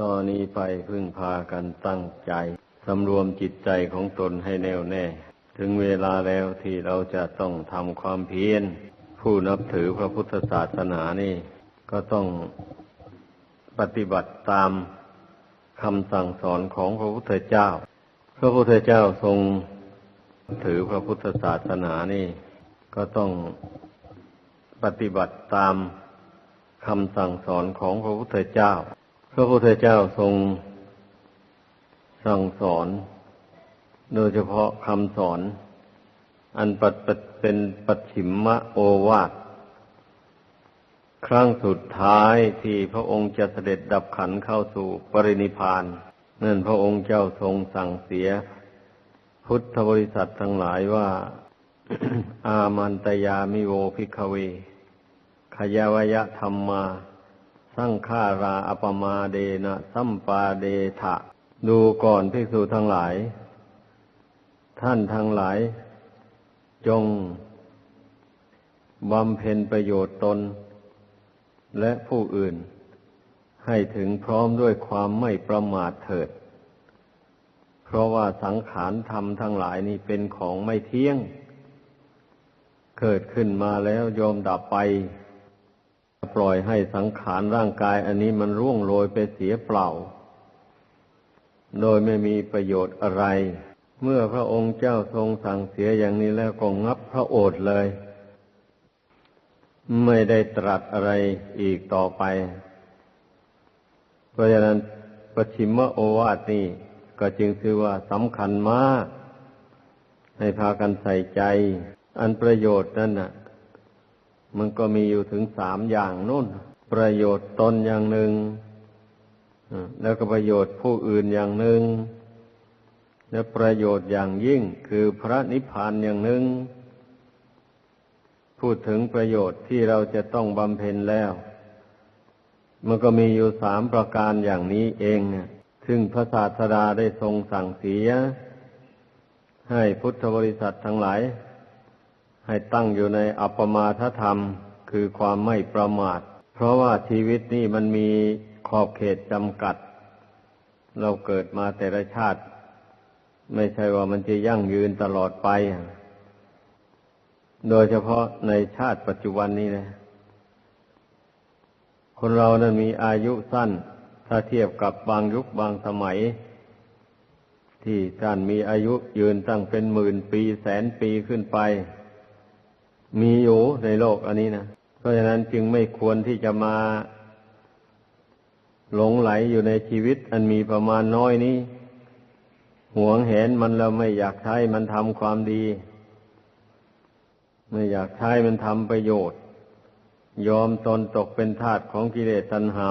ตอนนี้ไปพึ่งพากันตั้งใจสำรวมจิตใจของตนให้แน่วแน่ ถึงเวลาแล้วที่เราจะต้องทำความเพียร ผู้นับถือพระพุทธศาสนานี่ ก็ต้องปฏิบัติตามคำสั่งสอนของพระพุทธเจ้า พระพุทธเจ้าทรงถือพระพุทธศาสนานี่ ก็ต้องปฏิบัติตามคำสั่งสอนของพระพุทธเจ้า พระพุทธเจ้าทรงสั่งสอน โดยเฉพาะคำสอน อันปัดเป็นปัจฉิมมะโอวาทครั้งสุดท้ายที่พระองค์จะเสด็จดับขันเข้าสู่ปรินิพานนั่นพระองค์เจ้าทรงสั่งเสีย พุทธบริษัททั้งหลายว่า อามันตยามิโวพิกเว ขยาวยะธรรมา สังขาราอปมาเดนะสัมปาเดทะ ดูก่อนภิกษุทั้งหลาย ท่านทั้งหลาย จงบำเพ็ญประโยชน์ตน และผู้อื่น ให้ถึงพร้อมด้วยความไม่ประมาทเถิด เพราะว่าสังขารธรรมทั้งหลายนี้เป็นของไม่เที่ยง เกิดขึ้นมาแล้วยอมดับไป ปล่อยให้สังขารร่างกาย อันนี้มันร่วงโรยไปเสียเปล่า โดยไม่มีประโยชน์อะไร เมื่อพระองค์เจ้าทรงสั่งเสียอย่างนี้แล้วก็งับพระโอษฐ์เลย ไม่ได้ตรัสอะไรอีกต่อไป เพราะฉะนั้นปชิมโอวาทนี่ก็จึงคือว่าสำคัญมาก ให้พากันใส่ใจ อันประโยชน์นั่นน่ะ มันก็มีอยู่ถึงสามอย่างนู่น ประโยชน์ตนอย่างหนึ่งแล้วก็ประโยชน์ผู้อื่นอย่างหนึ่ง และประโยชน์อย่างยิ่งคือพระนิพพานอย่างหนึ่ง พูดถึงประโยชน์ที่เราจะต้องบำเพ็ญแล้ว มันก็มีอยู่สามประการอย่างนี้เองซึ่งพระศาสดาได้ทรงสั่งเสีย ให้พุทธบริษัททั้งหลาย ให้ตั้งอยู่ในอัปมาทธรรม คือความไม่ประมาท เพราะว่าชีวิตนี่มันมีขอบเขตจำกัด เราเกิดมาแต่ละชาติ ไม่ใช่ว่ามันจะยั่งยืนตลอดไป โดยเฉพาะในชาติปัจจุบันนี้นะคนเรานั้นมีอายุสั้น ถ้าเทียบกับบางยุคบางสมัย ที่ท่านมีอายุยืนตั้งเป็นหมื่นปีแสนปีขึ้นไป มีอยู่ในโลกอันนี้นะ เพราะฉะนั้นจึงไม่ควรที่จะมาหลงไหลอยู่ในชีวิต อันมีประมาณน้อยนี้ หวงเห็นมันแล้วไม่อยากใช้มันทำความดี ไม่อยากใช้มันทำประโยชน์ ยอมตนตกเป็นทาสของกิเลสตัณหา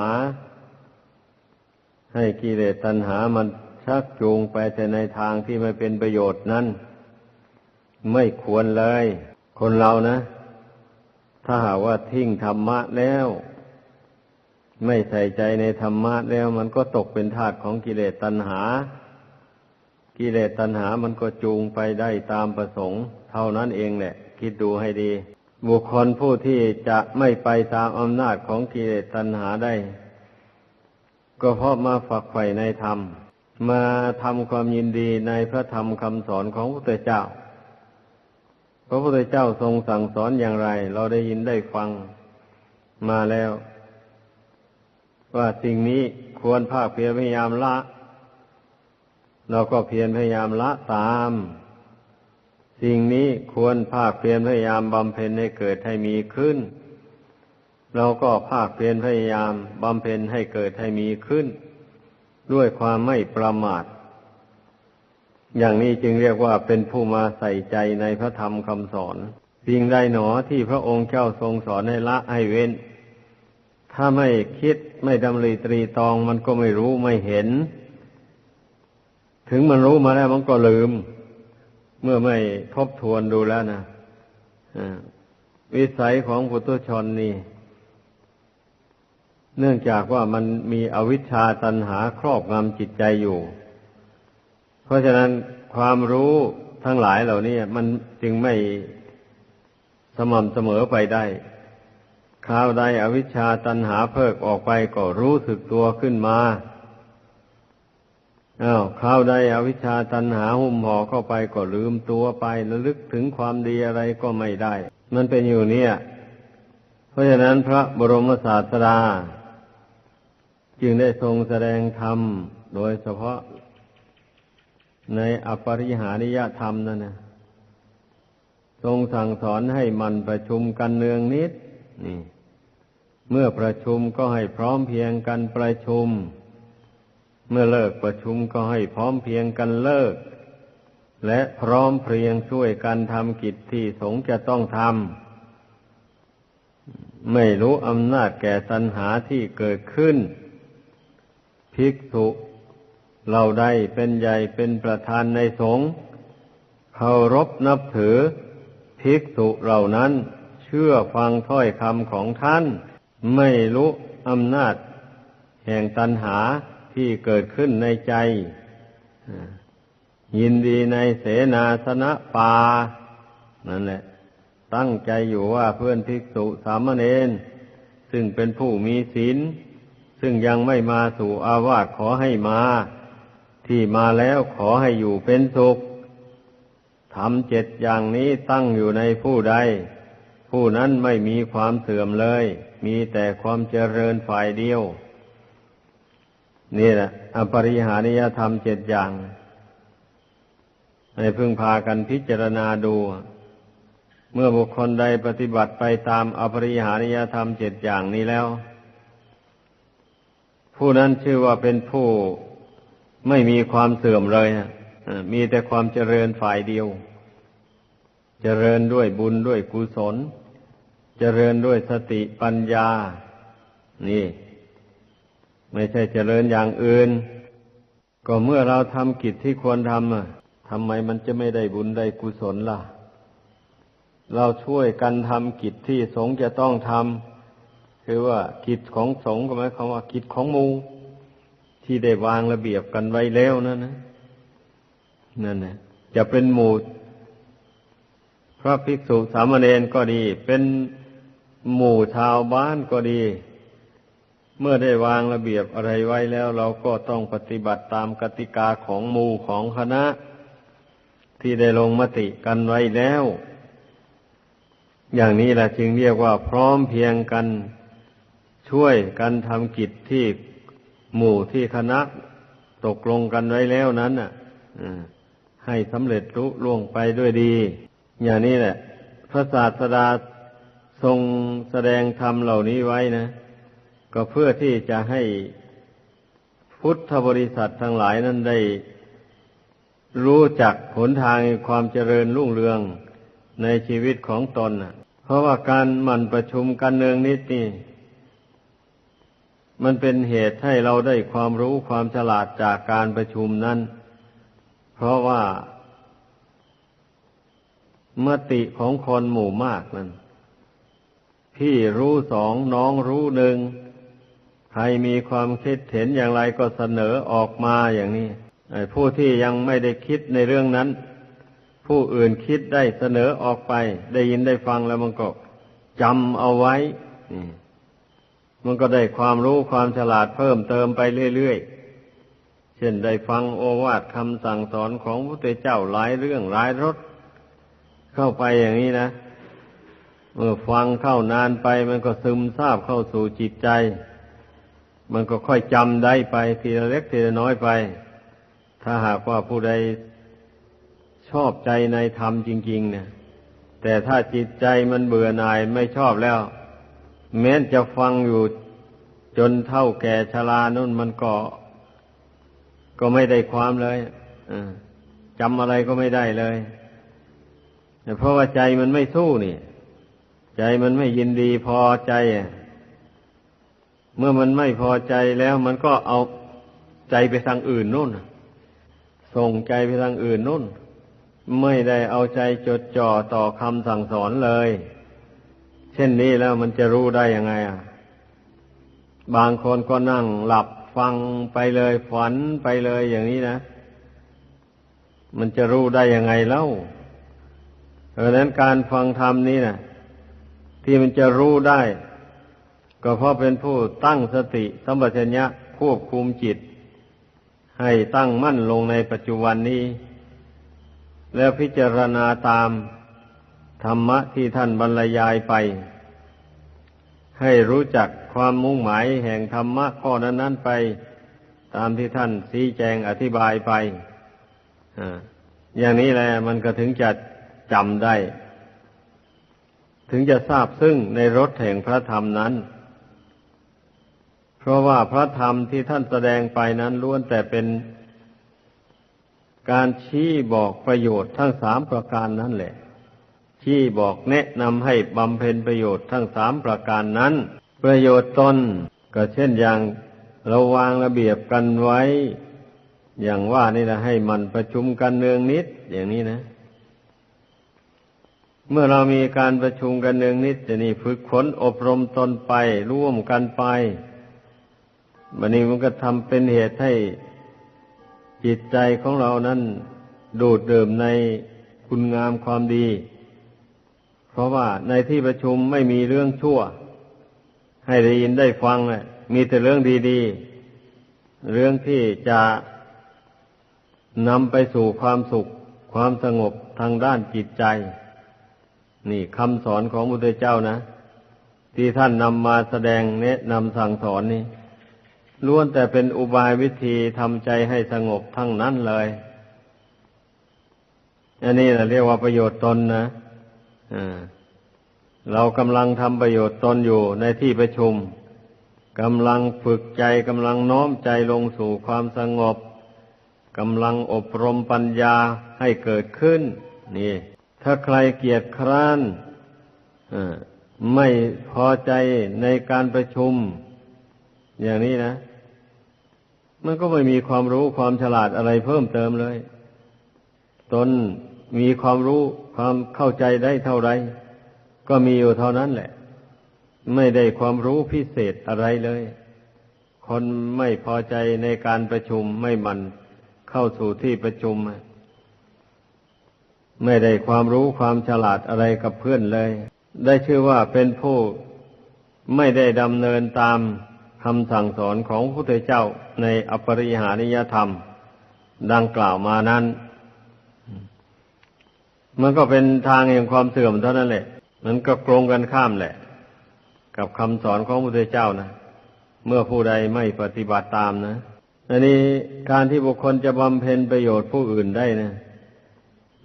ให้กิเลสตัณหามันชักจูงไปแต่ในทางที่ไม่เป็นประโยชน์นั้น ไม่ควรเลย คนเรานะ ถ้าหากว่าทิ้งธรรมะแล้ว ไม่ใส่ใจในธรรมะแล้ว มันก็ตกเป็นทาสของกิเลสตัณหา กิเลสตัณหามันก็จูงไปได้ตามประสงค์ เท่านั้นเองแหละ คิดดูให้ดี บุคคลผู้ที่จะไม่ไปตามอำนาจของกิเลสตัณหาได้ ก็เพราะมาฝักใฝ่ในธรรม มาทำความยินดีในพระธรรมคำสอนของพระเจ้า พระพุทธเจ้าทรงสั่งสอนอย่างไร เราได้ยินได้ฟังมาแล้ว ว่าสิ่งนี้ควรภาคเพียรพยายามละ เราก็เพียรพยายามละตาม สิ่งนี้ควรภาคเพียรพยายามบำเพ็ญให้เกิดให้มีขึ้น เราก็ภาคเพียรพยายามบำเพ็ญให้เกิดให้มีขึ้น ด้วยความไม่ประมาท อย่างนี้จึงเรียกว่าเป็นผู้มาใส่ใจในพระธรรมคำสอนสิ่งใดหนอที่พระองค์เจ้าทรงสอนให้ละให้เว้น ถ้าไม่คิดไม่ดำริตรีตองมันก็ไม่รู้ไม่เห็น ถึงมันรู้มาแล้วมันก็ลืม เมื่อไม่ทบทวนดูแล้วนะวิสัยของปุถุชนนี่ เนื่องจากว่ามันมีอวิชชาตันหาครอบงำจิตใจอยู่ เพราะฉะนั้นความรู้ทั้งหลายเหล่านี้มันจึงไม่สม่ำเสมอไปได้คราวใดอวิชชาตันหาเพิกออกไปก็รู้สึกตัวขึ้นมาอ้าวคราวใดอวิชชาตันหาหุ้มห่อเข้าไปก็ลืมตัวไประลึกถึงความดีอะไรก็ไม่ได้ มันเป็นอยู่เนี่ย เพราะฉะนั้นพระบรมศาสดา จึงได้ทรงแสดงธรรมโดยเฉพาะ ในอปริหานิยธรรมนั่นนะทรงสั่งสอนให้มันประชุมกันเนืองนิด นี่ เมื่อประชุมก็ให้พร้อมเพียงกันประชุม เมื่อเลิกประชุมก็ให้พร้อมเพียงกันเลิก และพร้อมเพรียงช่วยกันทำกิจที่สงจะต้องทำไม่รู้อำนาจแก่ตัณหาที่เกิดขึ้น ภิกษุ เราได้เป็นใหญ่เป็นประธานในสงฆ์เคารพนับถือภิกษุเหล่านั้น เชื่อฟังถ้อยคำของท่าน ไม่รู้อำนาจ แห่งตัณหาที่เกิดขึ้นในใจ ยินดีในเสนาสนะปานั่นแหละ ตั้งใจอยู่ว่าเพื่อนภิกษุสามเณรซึ่งเป็นผู้มีศีลซึ่งยังไม่มาสู่อาวาสขอให้มา ที่มาแล้วขอให้อยู่เป็นสุขทำเจ็ดอย่างนี้ตั้งอยู่ในผู้ใด ผู้นั้นไม่มีความเสื่อมเลย มีแต่ความเจริญฝ่ายเดียว นี่แหละอปริหานิยธรรมเจ็ดอย่างให้พึงพากันพิจารณาดู เมื่อบุคคลใดปฏิบัติไปตามอปริหานิยธรรมเจ็ดอย่างนี้แล้ว ผู้นั้นชื่อว่าเป็นผู้ ไม่มีความเสื่อมเลยนะมีแต่ความเจริญฝ่ายเดียว เจริญด้วยบุญด้วยกุศล เจริญด้วยสติปัญญา นี่ ไม่ใช่เจริญอย่างอื่น ก็เมื่อเราทำกิจที่ควรทำทำไมมันจะไม่ได้บุญได้กุศลล่ะ เราช่วยกันทำกิจที่สงฆ์จะต้องทำคือว่ากิจของสงฆ์ก็หมายความว่ากิจของมู ที่ได้วางระเบียบกันไว้แล้วนั่นนะนั่นนะจะเป็นหมู่พระภิกษุสามเณรก็ดี เป็นหมู่ชาวบ้านก็ดี เมื่อได้วางระเบียบอะไรไว้แล้ว เราก็ต้องปฏิบัติตามกติกาของหมู่ของคณะ ที่ได้ลงมติกันไว้แล้ว อย่างนี้แหละจึงเรียกว่าพร้อมเพียงกันช่วยกันทำกิจที่ หมู่ที่คณะตกลงกันไว้แล้วนั้นอะให้สำเร็จรุล่วงไปด้วยดี อย่างนี้แหละ พระศาสดาทรงแสดงธรรมเหล่านี้ไว้นะ ก็เพื่อที่จะให้พุทธบริษัททั้งหลายนั้นได้ รู้จักหนทางความเจริญรุ่งเรืองในชีวิตของตนเพราะว่าการมันประชุมกันเนืองนิดนี่ มันเป็นเหตุให้เราได้ความรู้ความฉลาดจากการประชุมนั้น เพราะว่ามติของคนหมู่มากนั้น พี่รู้สองน้องรู้หนึ่ง ใครมีความคิดเห็นอย่างไรก็เสนอออกมาอย่างนี้ผู้ที่ยังไม่ได้คิดในเรื่องนั้น ผู้อื่นคิดได้เสนอออกไป ได้ยินได้ฟังแล้วมันก็จำเอาไว้ มันก็ได้ความรู้ความฉลาดเพิ่มเติมไปเรื่อยๆ เช่นได้ฟังโอวาทคำสั่งสอนของพระเจ้าหลายเรื่องหลายรสเข้าไปอย่างนี้นะ เมื่อฟังเข้านานไป มันก็ซึมซาบเข้าสู่จิตใจ มันก็ค่อยจำได้ไปทีละเล็กทีละน้อยไป ถ้าหากว่าผู้ใดชอบใจในธรรมจริง ๆ เนี่ย แต่ถ้าจิตใจมันเบื่อหน่ายไม่ชอบแล้ว แม้จะฟังอยู่จนเท่าแก่ชรานุ่นมันก็ ก็ไม่ได้ความเลยจำอะไรก็ไม่ได้เลยเพราะว่าใจมันไม่สู้นี่ ใจมันไม่ยินดีพอใจ เมื่อมันไม่พอใจแล้วมันก็เอาใจไปทางอื่นนู่นส่งใจไปทางอื่นนู่น ไม่ได้เอาใจจดจ่อต่อคำสั่งสอนเลย ช่นนี้แล้วมันจะรู้ได้ยังไง อะ บางคนก็นั่งหลับฟังไปเลยฝันไปเลยอย่างนี้นะ มันจะรู้ได้ยังไงเล่าเพราะนั้นการฟังธรรมนี้นะที่มันจะรู้ได้ ก็เพราะเป็นผู้ตั้งสติสัมปชัญญะควบคุมจิต ให้ตั้งมั่นลงในปัจจุบันนี้ แล้วพิจารณาตาม ธรรมะที่ท่านบรรยายไป ให้รู้จักความมุ่งหมายแห่งธรรมะข้อนั้น ๆไป ตามที่ท่านชี้แจงอธิบายไปอ่าอย่างนี้แหละมันก็ถึงจะจำได้ ถึงจะทราบซึ่งในรถแห่งพระธรรมนั้น เพราะว่าพระธรรมที่ท่านแสดงไปนั้นล้วนแต่เป็นการชี้บอกประโยชน์ทั้งสามประการนั่นแหละ ชี้บอกแนะนำให้บำเพ็ญประโยชน์ทั้งสามประการนั้น ประโยชน์ตนก็เช่นอย่างเราวางระเบียบกันไว้ อย่างว่านี่นะให้มันประชุมกันเนืองนิด อย่างนี้นะ เมื่อเรามีการประชุมกันเนืองนิดจะนี่ฝึกฝนอบรมตนไป ร่วมกันไปมันนี้มันก็ทำเป็นเหตุให้จิตใจของเรานั้นดูดดื่มในคุณงามความดี เพราะว่าในที่ประชุมไม่มีเรื่องชั่ว ให้ได้ยินได้ฟังมีแต่เรื่องดีๆ เรื่องที่จะนำไปสู่ความสุข ความสงบทางด้านจิตใจ นี่คำสอนของพระพุทธเจ้านะ ที่ท่านนำมาแสดงแนะนำสั่งสอนนี่ล้วนแต่เป็นอุบายวิธีทำใจให้สงบทั้งนั้นเลย อันนี้เราเรียกว่าประโยชน์ตนนะ เรากำลังทำประโยชน์ตนอยู่ในที่ประชุมกำลังฝึกใจกำลังน้อมใจลงสู่ความสงบกำลังอบรมปัญญาให้เกิดขึ้น นี่ ถ้าใครเกียจคร้านไม่พอใจในการประชุม อย่างนี้นะ มันก็ไม่มีความรู้ความฉลาดอะไรเพิ่มเติมเลย ตน มีความรู้ความเข้าใจได้เท่าไร ก็มีอยู่เท่านั้นแหละ ไม่ได้ความรู้พิเศษอะไรเลย คนไม่พอใจในการประชุมไม่มันเข้าสู่ที่ประชุม ไม่ได้ความรู้ความฉลาดอะไรกับเพื่อนเลย ได้ชื่อว่าเป็นผู้ไม่ได้ดำเนินตามคำสั่งสอนของพระพุทธเจ้าในอปริหานิยธรรม ดังกล่าวมานั้น มันก็เป็นทางแห่งความเสื่อมเท่านั้นแหละมันก็ตรงกันข้ามแหละ กับคำสอนของพระพุทธเจ้านะเมื่อผู้ใดไม่ปฏิบัติตามนะอันนี้การที่บุคคลจะบำเพ็ญประโยชน์ผู้อื่นได้นะ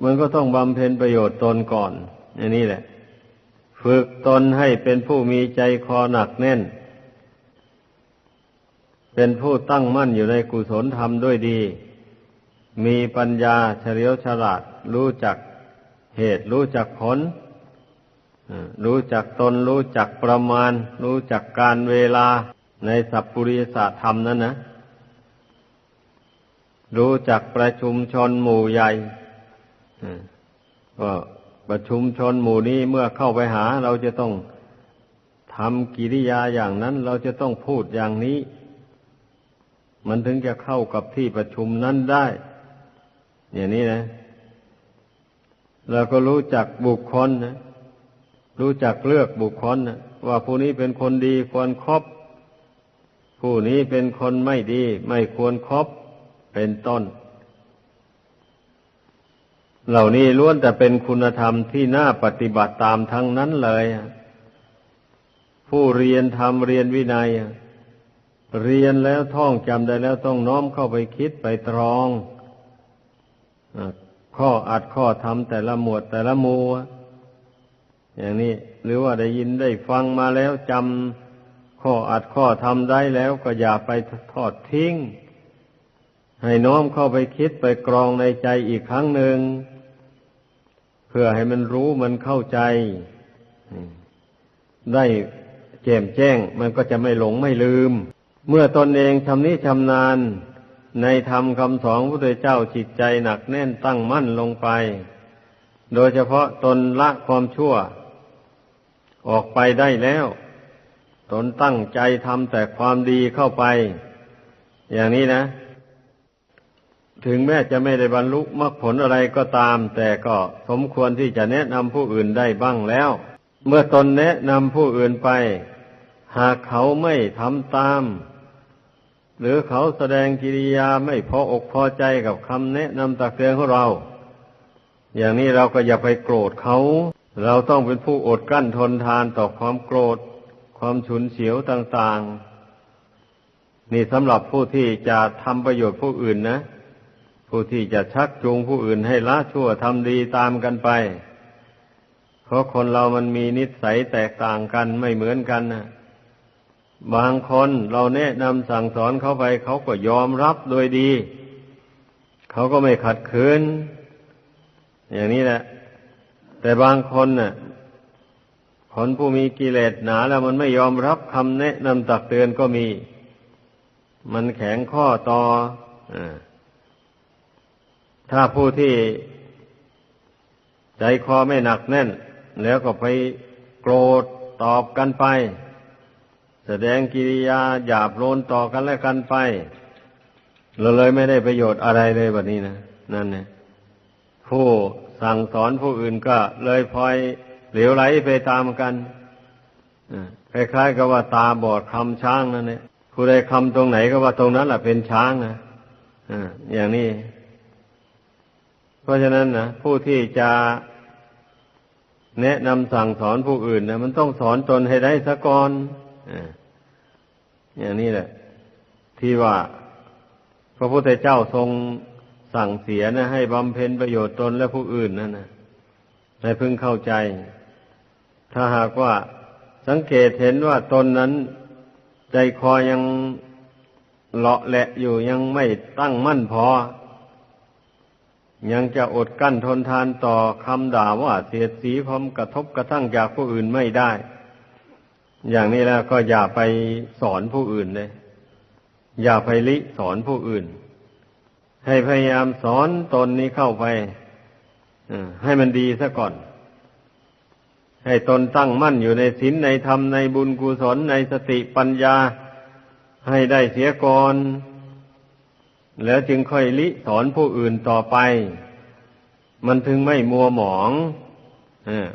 มันก็ต้องบำเพ็ญประโยชน์ตนก่อนอันนี้แหละ ฝึกตนให้เป็นผู้มีใจคอหนักแน่น เป็นผู้ตั้งมั่นอยู่ในกุศลธรรมด้วยดี มีปัญญาเฉลียวฉลาดรู้จัก เหตุรู้จักผลรู้จักตน รู้จักประมาณ รู้จักการเวลาในสัพปุริสธรรมนั้นนะ รู้จักประชุมชนหมู่ใหญ่ก็ประชุมชนหมู่นี้เมื่อเข้าไปหา เราจะต้องทำกิริยาอย่างนั้น เราจะต้องพูดอย่างนี้ มันถึงจะเข้ากับที่ประชุมนั้นได้ อย่างนี้นะ เราก็รู้จักบุคคลนะรู้จักเลือกบุคคลนะว่าผู้นี้เป็นคนดีควรครบผู้นี้เป็นคนไม่ดี ไม่ควรครบเป็นต้น เหล่านี้ล้วนแต่เป็นคุณธรรมที่น่าปฏิบัติตามทั้งนั้นเลยผู้เรียนธรรมเรียนวินัยเรียนแล้วท่องจำได้แล้วต้องน้อมเข้าไปคิดไปตรอง ข้ออัดข้อทำแต่ละหมวดแต่ละมูอย่างนี้ หรือว่าได้ยินได้ฟังมาแล้วจำข้ออัดข้อทำได้แล้วก็อย่าไปทอดทิ้ง ให้น้อมเข้าไปคิดไปกรองในใจอีกครั้งหนึ่ง เพื่อให้มันรู้มันเข้าใจ ได้แจ่มแจ้ง มันก็จะไม่หลงไม่ลืม เมื่อตนเองชำนิชำนาญ ในธรรมคำสอนพระพุทธเจ้าจิตใจหนักแน่นตั้งมั่นลงไป โดยเฉพาะตนละความชั่ว ออกไปได้แล้ว ตนตั้งใจทำแต่ความดีเข้าไป อย่างนี้นะ ถึงแม้จะไม่ได้บรรลุมรรคผลอะไรก็ตาม แต่ก็สมควรที่จะแนะนำผู้อื่นได้บ้างแล้ว เมื่อตนแนะนำผู้อื่นไป หากเขาไม่ทำตาม หรือเขาแสดงกิริยาไม่พออกพอใจกับคำแนะนำตักเตือนของเรา อย่างนี้เราก็อย่าไปโกรธเขา เราต้องเป็นผู้อดกลั้นทนทานต่อความโกรธ ความฉุนเฉียวต่างๆ นี่สำหรับผู้ที่จะทำประโยชน์ผู้อื่นนะ ผู้ที่จะชักจูงผู้อื่นให้ละชั่วทำดีตามกันไป เพราะคนเรามันมีนิสัยแตกต่างกันไม่เหมือนกันนะ บางคนเราแนะนำสั่งสอนเขาไป เขาก็ยอมรับโดยดี เขาก็ไม่ขัดขืน อย่างนี้แหละ แต่บางคนน่ะ คนผู้มีกิเลสหนาแล้วมันไม่ยอมรับคำแนะนำตักเตือนก็มี มันแข็งข้อต่ออถ้าผู้ที่ใจคอไม่หนักแน่น แล้วก็ไปโกรธตอบกันไป แสดงกิริยาหยาบโลนต่อกันและกันไป เราเลยไม่ได้ประโยชน์อะไรเลยแบบนี้นะนั่นเนี่ยผู้สั่งสอนผู้อื่นก็เลยพลอยเหลวไหลไปตามกันคล้ายๆกับว่าตาบอดคำช้างนั่นเนี่ยผู้ใดคำตรงไหนก็ว่าตรงนั้นแหละเป็นช้างนะอย่างนี้ เพราะฉะนั้นนะผู้ที่จะแนะนำสั่งสอนผู้อื่นนะมันต้องสอนตนให้ได้สะก่อน อย่างนี้แหละ ที่ว่า พระพุทธเจ้าทรงสั่งเสียนะ ให้บำเพ็ญประโยชน์ตนและผู้อื่นนั่นนะให้พึงเข้าใจ ถ้าหากว่าสังเกตเห็นว่าตนนั้น ใจคอยังเลาะแหละอยู่ยังไม่ตั้งมั่นพอ ยังจะอดกั้นทนทานต่อคำด่าว่าเสียดสีพร้อมกระทบกระทั่งจากผู้อื่นไม่ได้ อย่างนี้แล้วก็อย่าไปสอนผู้อื่นเลย อย่าไปลิสอนผู้อื่น ให้พยายามสอนตนนี้เข้าไปให้มันดีซะก่อน ให้ตนตั้งมั่นอยู่ในศีลในธรรมในบุญกุศลในสติปัญญา ให้ได้เสียก่อนแล้วจึงค่อยลิสอนผู้อื่นต่อไป มันถึงไม่มัวหมอง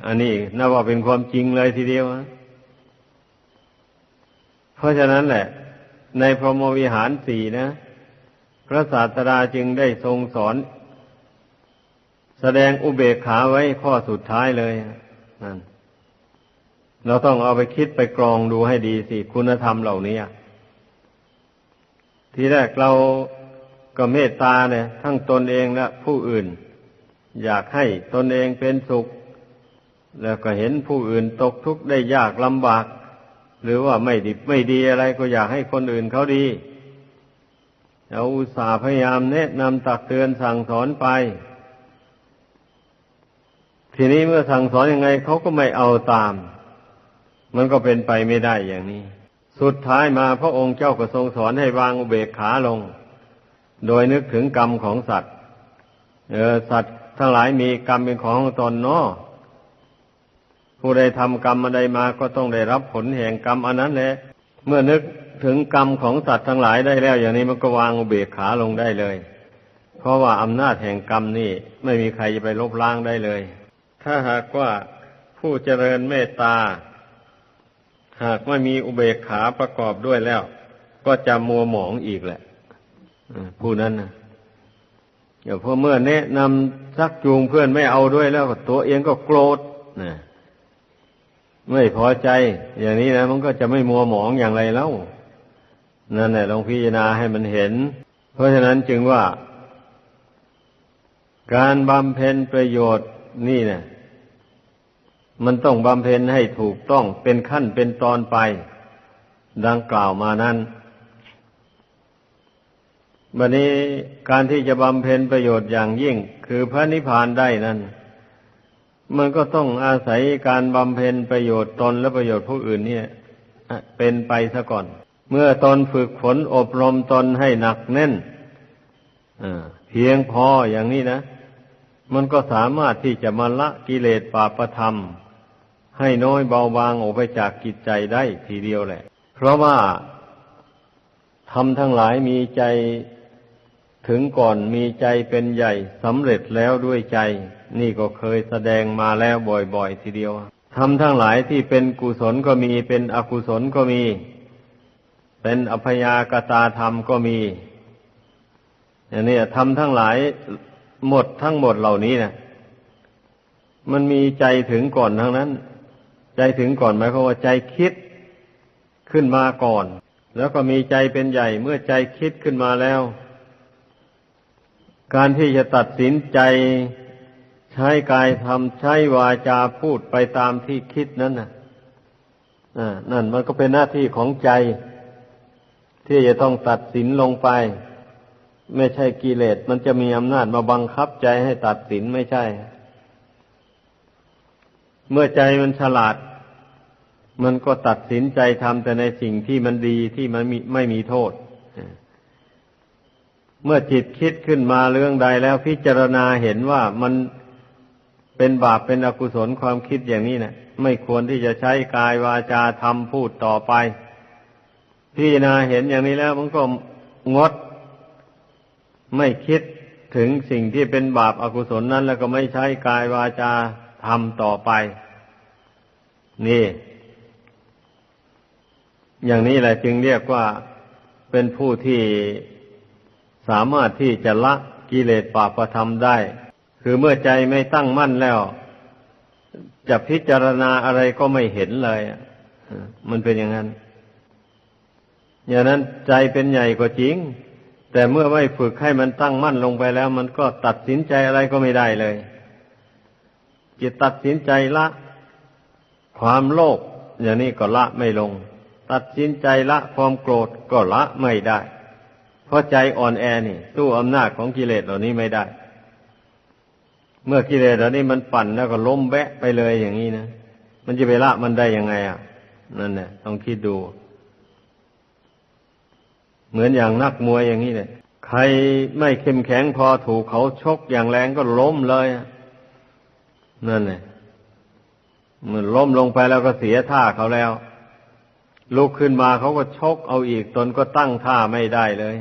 อันนี้น่าว่าเป็นความจริงเลยทีเดียว เพราะฉะนั้นแหละ ในพรหมวิหารสี่นะ พระศาสดาจึงได้ทรงสอน แสดงอุเบกขาไว้ข้อสุดท้ายเลยนั่นเราต้องเอาไปคิดไปกรองดูให้ดีสิ คุณธรรมเหล่านี้ทีแรกเราก็เมตตาเนี่ย ทั้งตนเองและผู้อื่น อยากให้ตนเองเป็นสุข แล้วก็เห็นผู้อื่นตกทุกข์ได้ยากลำบาก หรือว่าไม่ดีไม่ดีอะไรก็อยากให้คนอื่นเขาดีเราอุตส่าห์พยายามแนะนำตักเตือนสั่งสอนไป ทีนี้เมื่อสั่งสอนยังไงเขาก็ไม่เอาตาม มันก็เป็นไปไม่ได้อย่างนี้ สุดท้ายมาพระองค์เจ้าก็ทรงสอนให้วางอุเบกขาลง โดยนึกถึงกรรมของสัตว์ เออสัตว์ทั้งหลายมีกรรมเป็นของตนเนาะ ผู้ใดทำกรรมอะไรมาก็ต้องได้รับผลแห่งกรรมอันนั้นแหละ เมื่อนึกถึงกรรมของสัตว์ทั้งหลายได้แล้ว อย่างนี้มันก็วางอุเบกขาลงได้เลย เพราะว่าอำนาจแห่งกรรมนี่ไม่มีใครจะไปลบล้างได้เลย ถ้าหากว่าผู้เจริญเมตตา หากไม่มีอุเบกขาประกอบด้วยแล้ว ก็จะมัวหมองอีกแหละผู้นั้นนะเดี๋ยวพอเมื่อแนะนำซักจูงเพื่อนไม่เอาด้วยแล้วตัวเองก็โกรธนะ ไม่พอใจ อย่างนี้นะมันก็จะไม่มัวหมองอย่างไรแล้วนั่นแหละลองพิจารณาให้มันเห็น เพราะฉะนั้นจึงว่า การบำเพ็ญประโยชน์นี่เนะมันต้องบำเพ็ญให้ถูกต้องเป็นขั้นเป็นตอนไป ดังกล่าวมานั้นบันนี้การที่จะบำเพ็ญประโยชน์อย่างยิ่ง คือพระนิพพานได้นั้น มันก็ต้องอาศัยการบำเพ็ญประโยชน์ตนและประโยชน์ผู้อื่นเนี่ยเป็นไปซะก่อน เมื่อตนฝึกฝนอบรมตนให้หนักแน่นเพียงพออย่างนี้นะ มันก็สามารถที่จะมาละกิเลสปาประธรรม ให้น้อยเบาบางออกไปจากกิจใจได้ทีเดียวแหละ เพราะว่าทำทั้งหลายมีใจถึงก่อนมีใจเป็นใหญ่สำเร็จแล้วด้วยใจ นี่ก็เคยแสดงมาแล้วบ่อยๆทีเดียวทำทั้งหลายที่เป็นกุศลก็มี เป็นอกุศลก็มี เป็นอัพยากตาธรรมก็มีอย่างนี้ทำทั้งหลายหมดทั้งหมดเหล่านี้นะมันมีใจถึงก่อนทั้งนั้น ใจถึงก่อนหมายความว่าใจคิดขึ้นมาก่อน แล้วก็มีใจเป็นใหญ่เมื่อใจคิดขึ้นมาแล้ว การที่จะตัดสินใจ ใช้กายทำใช้วาจาพูดไปตามที่คิดนั้นน่ะนั่นมันก็เป็นหน้าที่ของใจ ที่จะต้องตัดสินลงไป ไม่ใช่กิเลสมันจะมีอำนาจมาบังคับใจให้ตัดสินไม่ใช่ เมื่อใจมันฉลาด มันก็ตัดสินใจทำแต่ในสิ่งที่มันดีที่มันมไม่มีโทษเมื่อจิตคิดขึ้นมาเรื่องใดแล้วพิจารณาเห็นว่ามัน เป็นบาปเป็นอกุศลความคิดอย่างนี้นะไม่ควรที่จะใช้กายวาจาทำพูดต่อไปพี่นาเห็นอย่างนี้แล้วมันก็งด ไม่คิดถึงสิ่งที่เป็นบาปอากุศลนั้น แล้วก็ไม่ใช้กายวาจาทำต่อไป นี่ อย่างนี้แหละจึงเรียกว่าเป็นผู้ที่สามารถที่จะละกิเลสบาปประทำได้ คือเมื่อใจไม่ตั้งมั่นแล้ว จะพิจารณาอะไรก็ไม่เห็นเลยมันเป็นอย่างนั้น อย่างนั้นใจเป็นใหญ่ก็จริง แต่เมื่อไม่ฝึกให้มันตั้งมั่นลงไปแล้ว มันก็ตัดสินใจอะไรก็ไม่ได้เลยจะตัดสินใจละ ความโลภอย่างนี้ก็ละไม่ลง ตัดสินใจละความโกรธก็ละไม่ได้ เพราะใจอ่อนแอนี่สู้อำนาจของกิเลสเหล่านี้ไม่ได้ เมื่อกิเลสอันนี้มันปั่นแล้วก็ล้มแบะไปเลยอย่างนี้นะมันจะไปละมันได้ยังไงอะนั่นแหละต้องคิดดู เหมือนอย่างนักมวยอย่างนี้เลยใครไม่เข้มแข็งพอถูกเขาชกอย่างแรงก็ล้มเลยนั่นแหละเมื่อล้มลงไปแล้วก็เสียท่าเขาแล้วลุกขึ้นมาเขาก็ชกเอาอีกตนก็ตั้งท่าไม่ได้เลย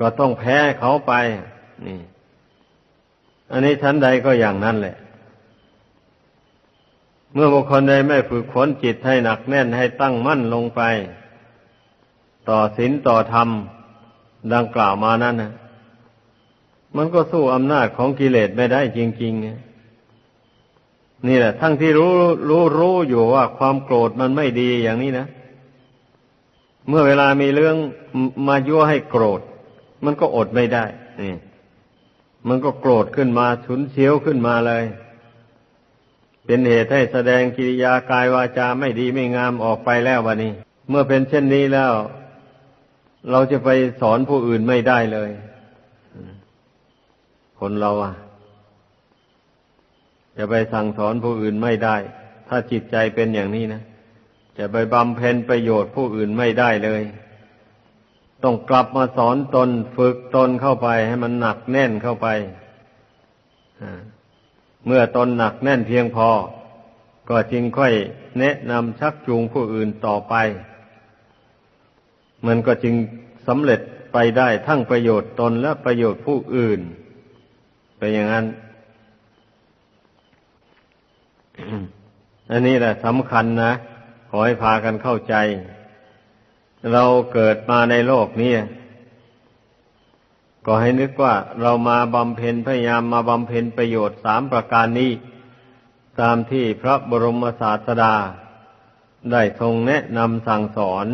ก็ต้องแพ้เขาไป นี่ อันนี้ชั้นใดก็อย่างนั้นแหละ เมื่อบุคคลใดไม่ฝึกฝนจิตให้หนักแน่นให้ตั้งมั่นลงไป ต่อศีลต่อธรรม ดังกล่าวมานั้นนะมันก็สู้อำนาจของกิเลสไม่ได้จริงๆนี่แหละ ทั้งที่รู้รู้รู้อยู่ว่าความโกรธมันไม่ดีอย่างนี้นะเมื่อเวลามีเรื่องมายั่วให้โกรธ มันก็อดไม่ได้นี่ มันก็โกรธขึ้นมาฉุนเฉียวขึ้นมาเลย เป็นเหตุให้แสดงกิริยากายวาจาไม่ดีไม่งามออกไปแล้ววันนี้ เมื่อเป็นเช่นนี้แล้ว เราจะไปสอนผู้อื่นไม่ได้เลย คนเราอะจะไปสั่งสอนผู้อื่นไม่ได้ ถ้าจิตใจเป็นอย่างนี้นะ จะไปบำเพ็ญประโยชน์ผู้อื่นไม่ได้เลย ต้องกลับมาสอนตนฝึกตนเข้าไปให้มันหนักแน่นเข้าไปเมื่อตนหนักแน่นเพียงพอ ก็จึงค่อยแนะนำชักจูงผู้อื่นต่อไป มันก็จึงสำเร็จไปได้ทั้งประโยชน์ตนและประโยชน์ผู้อื่นไปอย่างนั้น อันนี้แหละสำคัญนะ ขอให้พากันเข้าใจ เราเกิดมาในโลกนี้ก็ให้นึกว่าเรามาบำเพ็ญพยายามมาบำเพ็ญประโยชน์สามประการนี้ ตามที่พระบรมศาสดา ได้ทรงแนะนำสั่งสอน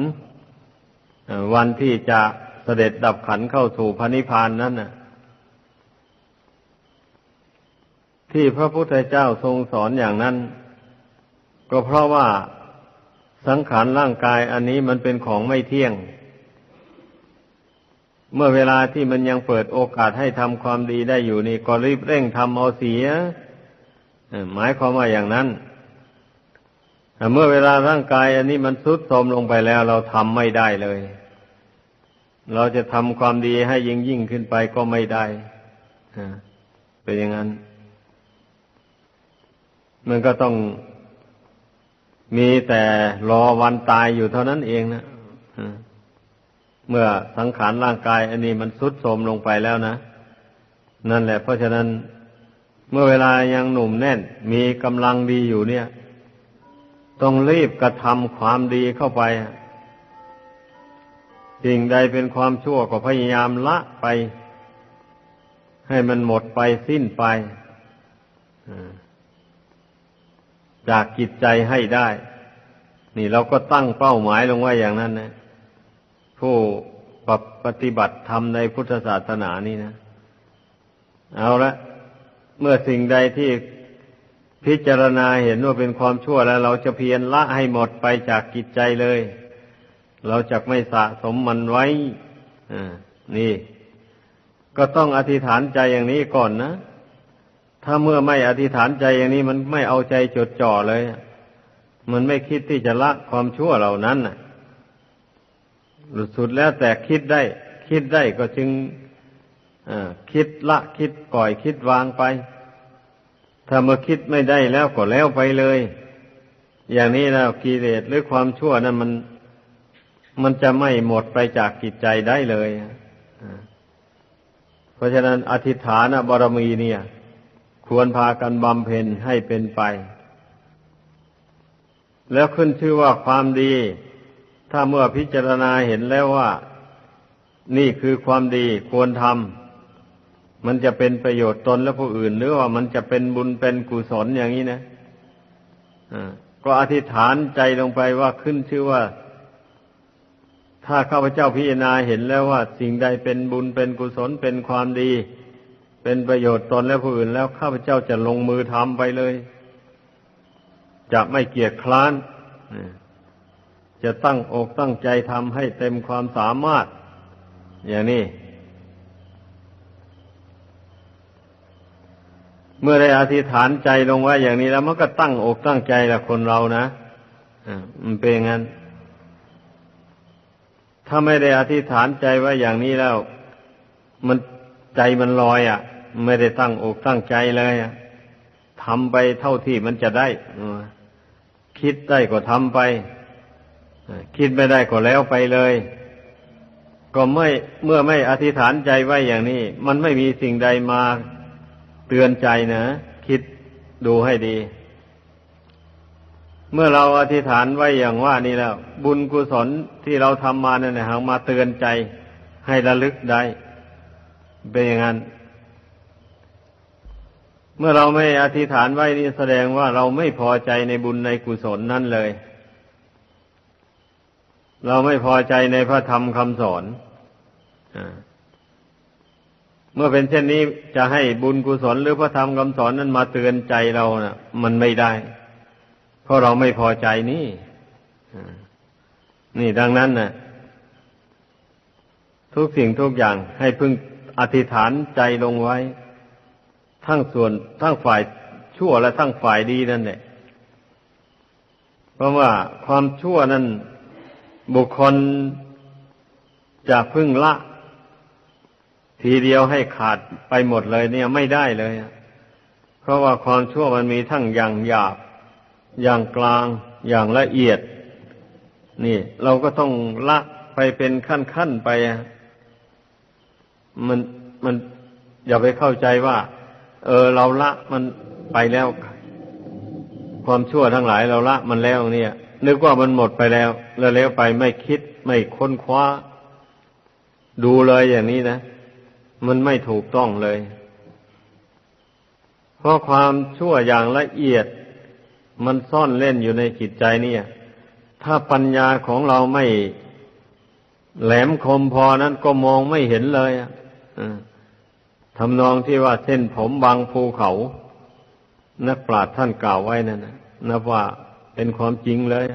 วันที่จะเสด็จดับขันเข้าสู่พระนิพพานนั้นน่ะ ที่พระพุทธเจ้าทรงสอนอย่างนั้น ก็เพราะว่า สังขารร่างกายอันนี้มันเป็นของไม่เที่ยง เมื่อเวลาที่มันยังเปิดโอกาสให้ทำความดีได้อยู่นี่ก็รีบเร่งทำเอาเสียหมายความว่าอย่างนั้นเมื่อเวลาร่างกาย อันนี้มันทรุดโทรมลงไปแล้ว เราทำไม่ได้เลย เราจะทำความดีให้ยิ่งยิ่งขึ้นไปก็ไม่ได้เป็นอย่างนั้น มันก็ต้อง มีแต่รอวันตายอยู่เท่านั้นเองนะเมื่อสังขารร่างกาย อันนี้มันสุดโทมลงไปแล้วนะ นั่นแหละ เพราะฉะนั้น เมื่อเวลายังหนุ่มแน่น มีกำลังดีอยู่เนี่ย ต้องรีบกระทำความดีเข้าไปสิ่งใดเป็นความชั่วก็พยายามละไป ให้มันหมดไปสิ้นไป จากจิตใจให้ได้ นี่เราก็ตั้งเป้าหมายลงไว้อย่างนั้นนะ ผู้ปฏิบัติธรรมในพุทธศาสนานี่นะ เอาละ เมื่อสิ่งใดที่พิจารณาเห็นว่าเป็นความชั่วแล้ว เราจะเพียรละให้หมดไปจากกิจใจเลย เราจะไม่สะสมมันไว้นี่ ก็ต้องอธิษฐานใจอย่างนี้ก่อนนะ ถ้าเมื่อไม่อธิษฐานใจอย่างนี้มันไม่เอาใจจดจ่อเลย มันไม่คิดที่จะละความชั่วเหล่านั้นน่ะสุดแล้วแต่คิดได้ คิดได้ก็จึงคิดละคิดปล่อยคิดวางไป ถ้าเมื่อคิดไม่ได้แล้วก็แล้วไปเลย อย่างนี้แล้วกิเลสหรือความชั่วนั้นมันมันจะไม่หมดไปจากจิตใจได้เลย เพราะฉะนั้นอธิษฐานบารมีเนี่ย ควรพากันบำเพ็ญให้เป็นไป แล้วขึ้นชื่อว่าความดี ถ้าเมื่อพิจารณาเห็นแล้วว่า นี่คือความดีควรทำมันจะเป็นประโยชน์ตนและผู้อื่น หรือว่ามันจะเป็นบุญเป็นกุศลอย่างนี้นะก็อธิษฐานใจลงไปว่าขึ้นชื่อว่า ถ้าข้าพเจ้าพิจารณาเห็นแล้วว่า สิ่งใดเป็นบุญเป็นกุศลเป็นความดี เป็นประโยชน์ตนและผู้อื่นแล้วข้าพเจ้าจะลงมือทำไปเลย จะไม่เกียจคร้านจะตั้งอกตั้งใจทำให้เต็มความสามารถ อย่างนี้ เมื่อได้อธิษฐานใจลงไว้อย่างนี้แล้วมันก็ตั้งอกตั้งใจละคนเรานะอ่ามันเป็นงั้น ถ้าไม่ได้อธิษฐานใจไว้อย่างนี้แล้ว มัน ใจมันลอยอะ ไม่ได้ตั้งอกตั้งใจเลยอะทำไปเท่าที่มันจะได้ คิดได้ก็ทำไป คิดไม่ได้ก็แล้วไปเลย ก็ไม่เมื่อไม่อธิษฐานใจไว้อย่างนี้ มันไม่มีสิ่งใดมาเตือนใจนะ คิดดูให้ดี เมื่อเราอธิษฐานไว้อย่างว่านี่แล้ว บุญกุศลที่เราทำมาเนี่ยหามาเตือนใจให้ระลึกได้ เป็นอย่างนั้น เมื่อเราไม่อธิษฐานไว้นี่แสดงว่าเราไม่พอใจในบุญในกุศลนั่นเลย เราไม่พอใจในพระธรรมคำสอนเมื่อเป็นเช่นนี้จะให้บุญกุศลหรือพระธรรมคำสอนนั้นมาเตือนใจเรานะ่ะ มันไม่ได้ เพราะเราไม่พอใจนี่นี่ดังนั้นนะทุกสิ่งทุกอย่างให้พึ่ง อธิษฐานใจลงไว้ ทั้งส่วนทั้งฝ่ายชั่วและทั้งฝ่ายดีนั่นแหละเพราะว่าความชั่วนั้นบุคคลจะพึ่งละ ทีเดียวให้ขาดไปหมดเลยเนี่ยไม่ได้เลย เพราะว่าความชั่วมันมีทั้งอย่างหยาบ อย่างกลาง อย่างละเอียด นี่ เราก็ต้องละไปเป็นขั้นขั้นไป มันมันอย่าไปเข้าใจว่า เออเราละมันไปแล้ว ความชั่วทั้งหลายเราละมันแล้วเนี่ย นึกว่ามันหมดไปแล้ว แล้วแล้วไปไม่คิดไม่ค้นคว้า ดูเลยอย่างนี้นะ มันไม่ถูกต้องเลย เพราะความชั่วอย่างละเอียด มันซ่อนเล่นอยู่ในจิตใจเนี่ย ถ้าปัญญาของเราไม่แหลมคมพอนั้นก็มองไม่เห็นเลย ทำนองที่ว่าเส้นผมบางภูเขา นักปราชญ์ท่านกล่าวไว้นั่นนะนับว่าเป็นความจริงเลย